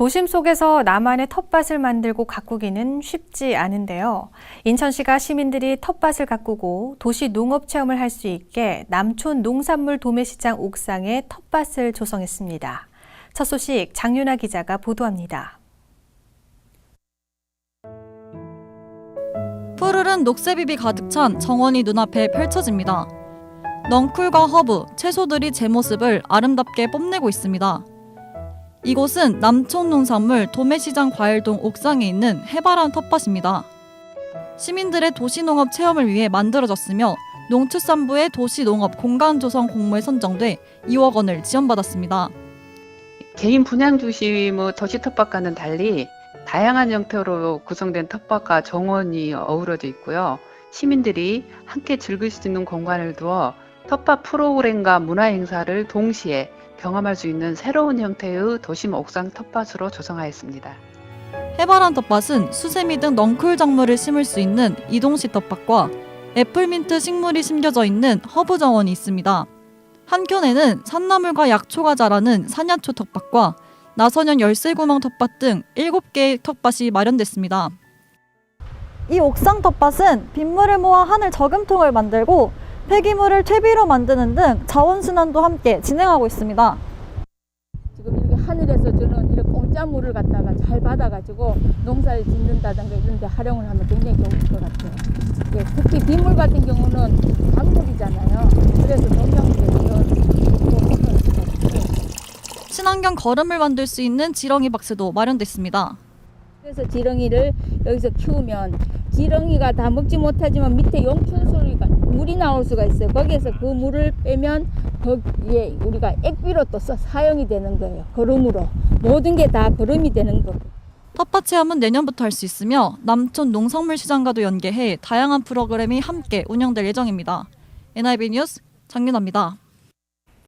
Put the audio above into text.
도심 속에서 나만의 텃밭을 만들고 가꾸기는 쉽지 않은데요. 인천시가 시민들이 텃밭을 가꾸고 도시 농업 체험을 할 수 있게 남촌 농산물 도매시장 옥상에 텃밭을 조성했습니다. 첫 소식 장윤아 기자가 보도합니다. 푸르른 녹색잎이 가득 찬 정원이 눈앞에 펼쳐집니다. 넝쿨과 허브, 채소들이 제 모습을 아름답게 뽐내고 있습니다. 이곳은 남촌 농산물 도매시장 과일동 옥상에 있는 해바람 텃밭입니다. 시민들의 도시농업 체험을 위해 만들어졌으며 농축산부의 도시농업 공간 조성 공모에 선정돼 2억 원을 지원받았습니다. 개인 분양 중심의 도시 텃밭과는 달리 다양한 형태로 구성된 텃밭과 정원이 어우러져 있고요. 시민들이 함께 즐길 수 있는 공간을 두어 텃밭 프로그램과 문화 행사를 동시에 경험할 수 있는 새로운 형태의 도심 옥상 텃밭으로 조성하였습니다. 해바람 텃밭은 수세미 등 넝쿨 작물을 심을 수 있는 이동식 텃밭과 애플민트 식물이 심겨져 있는 허브 정원이 있습니다. 한켠에는 산나물과 약초가 자라는 산야초 텃밭과 나선형 열쇠구멍 텃밭 등 7개의 텃밭이 마련됐습니다. 이 옥상 텃밭은 빗물을 모아 하늘 저금통을 만들고 폐기물을 퇴비로 만드는 등 자원순환도 함께 진행하고 있습니다. 지금 이렇게 하늘에서 주는 이렇게 공짜 물을 갖다가 잘 받아가지고 농사를 짓는다든가 이런 데 활용을 하면 굉장히 좋을 것 같아요. 예, 특히 빗물 같은 경우는 강물이잖아요. 그래서 같아요. 친환경 거름을 만들 수 있는 지렁이 박스도 마련됐습니다. 그래서 지렁이를 여기서 키우면 지렁이가 다 먹지 못하지만 밑에 용춘소리가 물이 나올 수가 있어요. 거기에서 그 물을 빼면 거기에 우리가 액비로 또 써- 사용이 되는 거예요. 거름으로 모든 게 다 거름이 되는 거고. 텃밭 체험은 내년부터 할 수 있으며 남촌 농산물 시장과도 연계해 다양한 프로그램이 함께 운영될 예정입니다. NIB 뉴스 장윤아입니다.